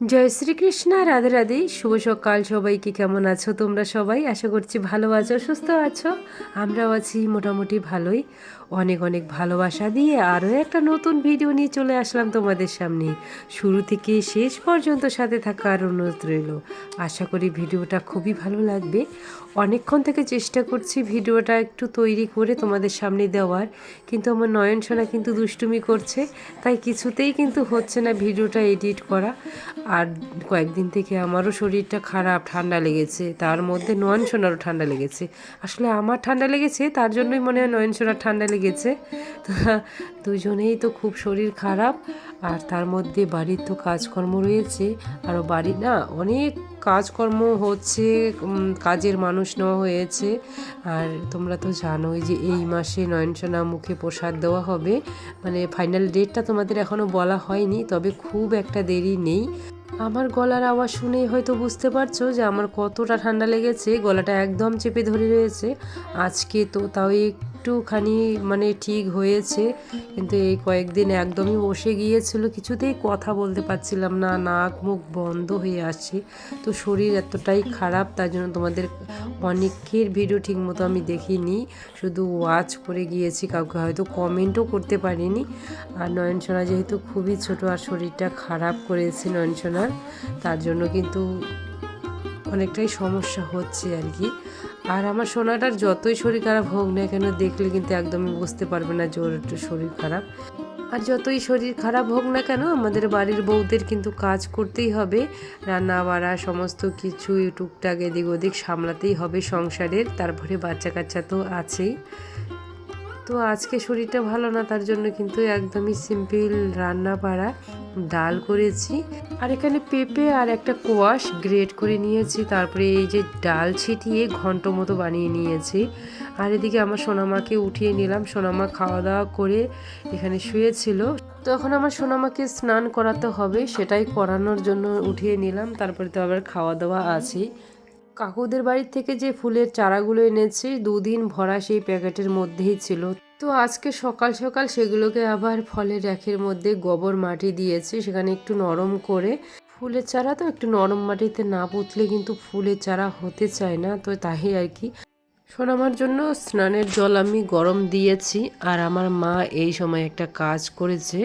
জয় শ্রীকৃষ্ণ, রাধে রাধে। শুভ সকাল সবাইকে, কেমন আছো তোমরা সবাই? আশা করছি ভালো আছো, সুস্থ আছো। আমরাও আছি মোটামুটি ভালোই। অনেক অনেক ভালোবাসা দিয়ে আরও একটা নতুন ভিডিও নিয়ে চলে আসলাম তোমাদের সামনে। শুরু থেকে শেষ পর্যন্ত সাথে থাকা থাকার অনুরোধ রইল। আশা করি ভিডিওটা খুবই ভালো লাগবে। অনেকক্ষণ থেকে চেষ্টা করছি ভিডিওটা একটু তৈরি করে তোমাদের সামনে দেওয়ার। কিন্তু আমার নয়ন সোনা কিন্তু দুষ্টুমি করছে, তাই কিছুতেই কিন্তু হচ্ছে না ভিডিওটা এডিট করা। আর কয়েকদিন থেকে আমারও শরীরটা খারাপ, ঠান্ডা লেগেছে। তার মধ্যে নয়ন সোনারও ঠান্ডা লেগেছে। আসলে আমার ঠান্ডা লেগেছে, তার জন্যই মনে হয় নয়ন সোনার ঠান্ডা লেগেছে। দুজনেই তো খুব শরীর খারাপ, আর তার মধ্যে বাড়ির তো কাজকর্ম রয়েছে। আরও বাড়ি না, অনেক কাজকর্ম হচ্ছে কাজের মানুষ নেওয়া হয়েছে। আর তোমরা তো জানোই যে এই মাসে নয়নসোনা মুখে প্রসাদ দেওয়া হবে। মানে ফাইনাল ডেটটা তোমাদের এখনও বলা হয়নি, তবে খুব একটা দেরি নেই। আমার গলার আওয়াজ শুনেই হয়তো বুঝতে পারছ যে আমার কতটা ঠান্ডা লেগেছে, গলাটা একদম চেপে ধরে রয়েছে। আজকে তো তাও একটুখানি মানে ঠিক হয়েছে, কিন্তু এই কয়েকদিন একদমই বসে গিয়েছিল, কিছুতেই কথা বলতে পারছিলাম না, নাক মুখ বন্ধ হয়ে আসছে তো শরীর এতটাই খারাপ, তার জন্য তোমাদের অনেকের ভিডিও ঠিক মতো আমি দেখিনি, শুধু ওয়াচ করে গিয়েছি, কাউকে হয়তো কমেন্টও করতে পারিনি। আর নয়নসোনা যেহেতু খুবই ছোট, আর শরীরটা খারাপ করেছে নয়নসোনার তার জন্য কিন্তু অনেকটাই সমস্যা হচ্ছে আর কি। আর আমার সোনাটার যতই শরীর খারাপ হোক না কেন দেখলে কিন্তু একদমই বুঝতে পারবে না জোর একটু শরীর খারাপ। আর যতই শরীর খারাপ হোক না কেন আমাদের বাড়ির বউদের কিন্তু কাজ করতেই হবে। রান্না বাড়া সমস্ত কিছু টুকটাক এদিক ওদিক সামলাতেই হবে সংসারের। তারপরে বাচ্চা কাচ্চা তো আছেই। তো আজকে শরীরটা ভালো না, তার জন্য কিন্তু একদমই সিম্পল রান্না পাড়া ডাল করেছি। আর এখানে পেঁপে আর একটা কোয়াশ গ্রেট করে নিয়েছি, তারপরে এই যে ডাল ছিটিয়ে ঘন্ট মতো বানিয়ে নিয়েছি। আর এদিকে আমার সোনামাকে উঠিয়ে নিলাম, সোনামা খাওয়া দাওয়া করে এখানে শুয়েছিল। তো এখন আমার সোনামাকে স্নান করাতে হবে, সেটাই করানোর জন্য উঠিয়ে নিলাম, তারপরে তো আবার খাওয়া দাওয়া আছেই। কাকুদের বাড়ির থেকে যে ফুলের চারাগুলো এনেছি, দুদিন ভরা সেই প্যাকেটের মধ্যেই ছিল। তো আজকে সকাল সকাল সেগুলোকে আবার ফলের র্যাকের মধ্যে গোবর মাটি দিয়েছি, সেখানে একটু নরম করে। ফুলের চারা তো একটু নরম মাটিতে না পুঁতলে কিন্তু ফুলের চারা হতে চায় না, তো তাই আর কি। সোনামার জন্য স্নানের জল আমি গরম দিয়েছি, আর আমার মা এই সময় একটা কাজ করেছে।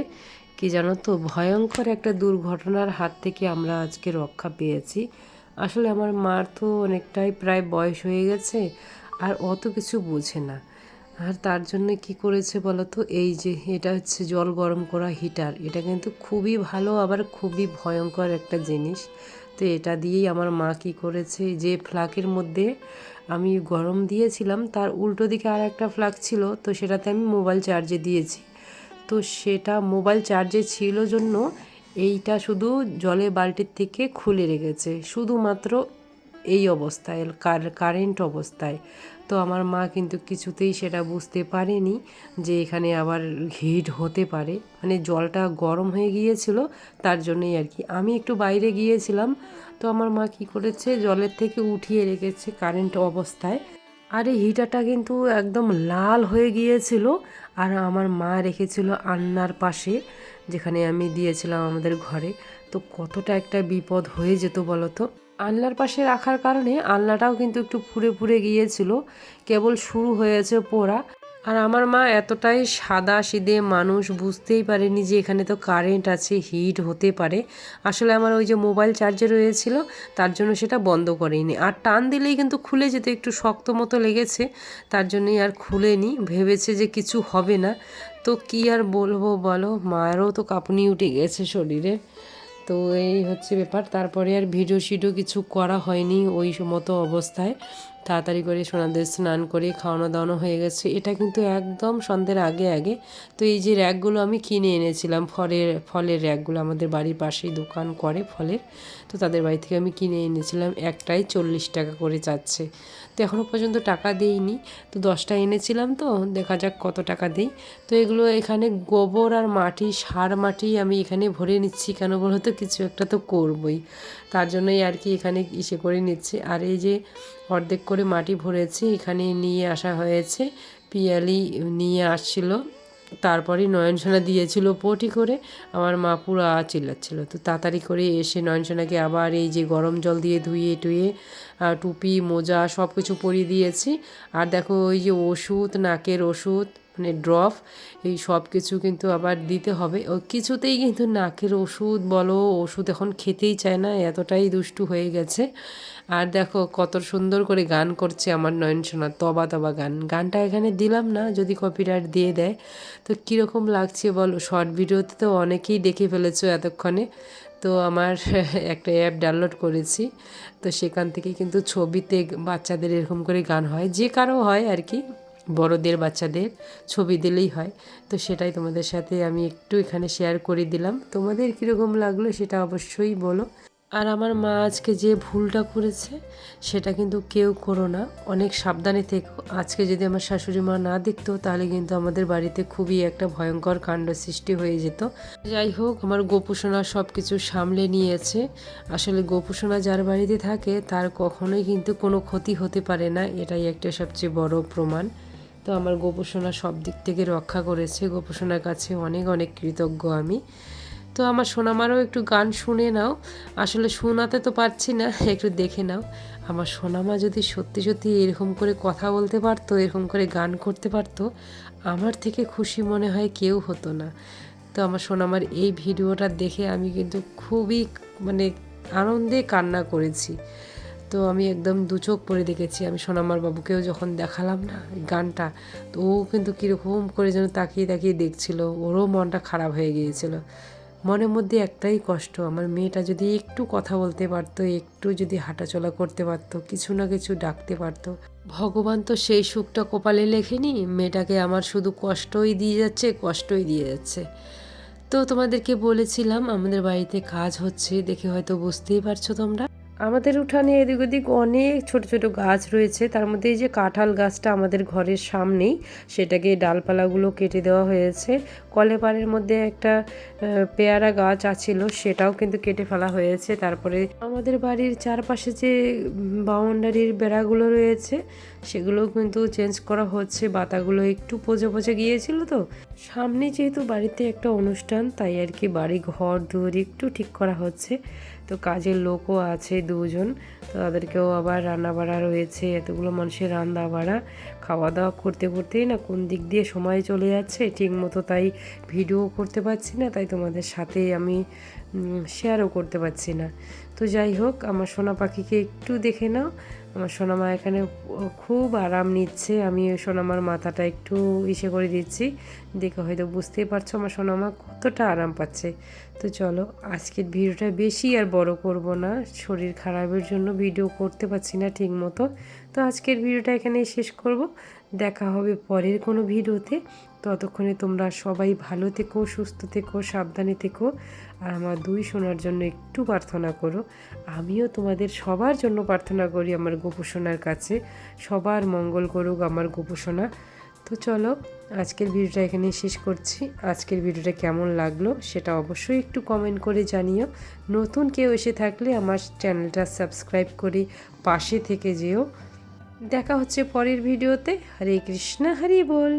কি জানো তো, ভয়ঙ্কর একটা দুর্ঘটনার হাত থেকে আমরা আজকে রক্ষা পেয়েছি। আসলে আমার মার তো অনেকটাই প্রায় বয়স হয়ে গেছে, আর অত কিছু বোঝে না। আর তার জন্য কি করেছে বলো তো এই যে, এটা হচ্ছে জল গরম করা হিটার এটা কিন্তু খুবই ভালো, আবার খুবই ভয়ঙ্কর একটা জিনিস। তো এটা দিয়েই আমার মা কি করেছে? যে ফ্লাকের মধ্যে আমি গরম দিয়েছিলাম, তার উল্টো দিকে আর একটা ফ্লাক ছিল, তো সেটাতে আমি মোবাইল চার্জে দিয়েছি। তো সেটা মোবাইল চার্জে ছিল জন্য এইটা শুধু জলে বালতির থেকে খুলে রেখেছে। শুধুমাত্র এই অবস্থায়, কার- কারেন্ট অবস্থায়। তো আমার মা কিন্তু কিছুতেই সেটা বুঝতে পারেনি যে এখানে আবার হিট হতে পারে। মানে জলটা গরম হয়ে গিয়েছিল, তার জন্যই আর কি। আমি একটু বাইরে গিয়েছিলাম, তো আমার মা কি করেছে, জলের থেকে উঠিয়ে রেখেছে কারেন্ট অবস্থায়। আর এই হিটারটা কিন্তু একদম লাল হয়ে গিয়েছিল, আর আমার মা রেখেছিল আন্নার পাশে। যেখানে আমি দিয়েছিলাম আমাদের ঘরে। তো কতটা একটা বিপদ হয়ে যেত বলতো? আলনার পাশে রাখার কারণে আলনাটাও কিন্তু একটু ফুরে ফুরে গিয়েছিল। কেবল শুরু হয়েছে পোড়া। আর আমার মা এতটাই সাদা সিদে মানুষ, বুঝতেই পারেনি যে এখানে তো কারেন্ট আছে হিট হতে পারে। আসলে আমার ওই যে মোবাইল চার্জে রয়েছিল, তার জন্য সেটা বন্ধ করেনি। আর টান দিলেই কিন্তু খুলে যেত একটু শক্ত মতো লেগেছে, তার জন্যই আর খুলেনি। ভেবেছে যে কিছু হবে না। তো কি আর বলব বলো, মায়েরও তো কাঁপুনি উঠে গেছে শরীরে। তো এই হচ্ছে ব্যাপার। তারপরে আর ভিডিও শিডিও কিছু করা হয়নি ওই মতো অবস্থায়। তাড়াতাড়ি করে সোনাদের স্নান করে খাওয়ানো দাওয়ানো হয়ে গেছে। এটা কিন্তু একদম সন্ধ্যের আগে আগে। তো এই যে র্যাকগুলো আমি কিনে এনেছিলাম, ফলের ফলের র্যাকগুলো আমাদের বাড়ির পাশেই দোকান করে ফলের। তো তাদের বাড়ি থেকে আমি কিনে এনেছিলাম, একটাই চল্লিশ টাকা করে যাচ্ছে। তো এখনও পর্যন্ত টাকা দেইনি। তো দশটা এনেছিলাম তো, দেখা যাক কত টাকা দেই। তো এগুলো এখানে গোবর আর মাটি, সার মাটি আমি এখানে ভরে নিচ্ছি কেন বলো তো কিছু একটা তো করবই। তার জন্যই আর কি এখানে ইসে করে নিচ্ছি। আর এই যে অর্ধেক করে মাটি ভরেছি, এখানে নিয়ে আসা হয়েছে। পিয়ালি নিয়ে আসছিল তারপরেই নয়নসোনা দিয়েছিল পটি করে। আমার মা পুরো চিল্লাচ্ছিল। তো তাড়াতাড়ি করে এসে নয়নসোনাকে আবার এই যে গরম জল দিয়ে ধুয়ে টুয়ে টুপি, মোজা সব কিছু পরিয়ে দিয়েছি। আর দেখো ওই যে ওষুধ, নাকের ওষুধ মানে ড্রপ, এই সব কিছু কিন্তু আবার দিতে হবে। ও কিছুতেই কিন্তু নাকের ওষুধ বলো, ওষুধ এখন খেতেই চায় না, এতটাই দুষ্টু হয়ে গেছে। আর দেখো কত সুন্দর করে গান করছে আমার নয়ন সোনা তবা তবা গান। গানটা এখানে দিলাম না, যদি কপিরাইট দিয়ে দেয়। তো কীরকম লাগছে বলো? শর্ট ভিডিওতে তো অনেকেই দেখে ফেলেছো এতক্ষণে। তো আমার একটা অ্যাপ ডাউনলোড করেছি। তো সেখান থেকে কিন্তু ছবিতে বাচ্চাদের এরকম করে গান হয়, যে কারও হয় আর কি। বড়দের, বাচ্চাদের ছবি দিলেই হয়। তো সেটাই তোমাদের সাথে আমি একটু এখানে শেয়ার করে দিলাম। তোমাদের কীরকম লাগল সেটা অবশ্যই বলো। আর আমার মা আজকে যে ভুলটা করেছে সেটা কিন্তু কেউ করো না। অনেক সাবধানে থেকো। আজকে যদি আমার শাশুড়ি মা না দেখতো, তাহলে কিন্তু আমাদের বাড়িতে খুবই একটা ভয়ঙ্কর কাণ্ড সৃষ্টি হয়ে যেত। যাই হোক, আমার গোপুসোনা সব কিছু সামলে নিয়েছে। আসলে গোপুসোনা যার বাড়িতে থাকে, তার কখনোই কিন্তু কোনো ক্ষতি হতে পারে না। এটাই একটা সবচেয়ে বড় প্রমাণ। তো আমার গোপুসোনা সব দিক থেকে রক্ষা করেছে। গোপুসোনার কাছে অনেক অনেক কৃতজ্ঞ আমি। তো আমার সোনামারও একটু গান শুনে নাও। আসলে শোনাতে তো পারছি না, একটু দেখে নাও। আমার সোনামা যদি সত্যি সত্যি এরকম করে কথা বলতে পারতো, এরকম করে গান করতে পারতো, আমার থেকে খুশি মনে হয় কেউ হতো না। তো আমার সোনামার এই ভিডিওটা দেখে আমি কিন্তু খুবই মানে আনন্দে কান্না করেছি। তো আমি একদম দু চোখ পরে দেখেছি। আমি সোনামার বাবুকেও যখন দেখালাম না গানটা, তো ও কিন্তু কীরকম করে যেন তাকিয়ে তাকিয়ে দেখছিল। ওরও মনটা খারাপ হয়ে গিয়েছিল। মনের মধ্যে একটাই কষ্ট, আমার মেয়েটা যদি একটু কথা বলতে পারতো, একটু যদি হাঁটাচলা করতে পারতো, কিছু না কিছু ডাকতে পারতো। ভগবান তো সেই সুখটা কপালে লেখেনি, মেয়েটাকে আমার শুধু কষ্টই দিয়ে যাচ্ছে, কষ্টই দিয়ে যাচ্ছে। তো তোমাদেরকে বলেছিলাম, আমাদের বাড়িতে কাজ হচ্ছে, দেখে হয়তো বুঝতেই পারছ তোমরা। আমাদের উঠানে এদিক ওদিক অনেক ছোট ছোট গাছ রয়েছে। তার মধ্যে এই যে কাঁঠাল গাছটা আমাদের ঘরের সামনেই, সেটাকে ডালপালাগুলো কেটে দেওয়া হয়েছে। কলেপাড়ের মধ্যে একটা পেয়ারা গাছ আছিল, সেটাও কিন্তু কেটে ফেলা হয়েছে। তারপরে আমাদের বাড়ির চারপাশে যে বাউন্ডারির বেড়াগুলো রয়েছে, সেগুলোও কিন্তু চেঞ্জ করা হচ্ছে। বাতাগুলো একটু পচে পচে গিয়েছিল তো। সামনে যেহেতু বাড়িতে একটা অনুষ্ঠান, তাই আর কি বাড়ি ঘর দুয়ার একটু ঠিক করা হচ্ছে। তো কাজের লোকও আছে দুজন, তো তাদেরকেও আবার রান্না বাড়া রয়েছে, এতগুলো মানুষের রান্না বাড়া খাওয়া দাওয়া করতে করতেই না কোন দিক দিয়ে সময় চলে যাচ্ছে, ঠিক মতো তাই ভিডিও করতে পারছি না, তাই তোমাদের সাথে আমি শেয়ারও করতে পারছি না। তো যাই হোক, আমার সোনা পাখিকে একটু দেখে নাও। আমার সোনামা এখানে খুব আরাম নিচ্ছে। আমি সোনামার মাথাটা একটু ইসে করে দিচ্ছি। দেখে হয়তো বুঝতেই পারছ আমার সোনামা কতটা আরাম পাচ্ছে। তো চলো, আজকের ভিডিওটা বেশি আর বড় করব না। শরীর খারাপের জন্য ভিডিও করতে পারছি না ঠিক মতো তো আজকের ভিডিওটা এখানেই শেষ করব। দেখা হবে পরের কোনো ভিডিওতে। ততক্ষণে তোমরা সবাই ভালো থেকো, সুস্থ থেকো, সাবধানে থেকো আর আমার দুই সোনার জন্য একটু প্রার্থনা করো। আমিও তোমাদের সবার জন্য প্রার্থনা করি আমার গোপুসোনার কাছে। সবার মঙ্গল করুক আমার গোপুসোনা তো চলো, আজকের ভিডিওটা এখানে শেষ করছি। আজকের ভিডিওটা কেমন লাগল সেটা অবশ্যই একটু কমেন্ট করে জানিও। নতুন কেউ এসে থাকলে আমার চ্যানেলটা সাবস্ক্রাইব করে পাশে থেকে যেও। দেখা হচ্ছে পরের ভিডিওতে। হরে কৃষ্ণ হরি বল।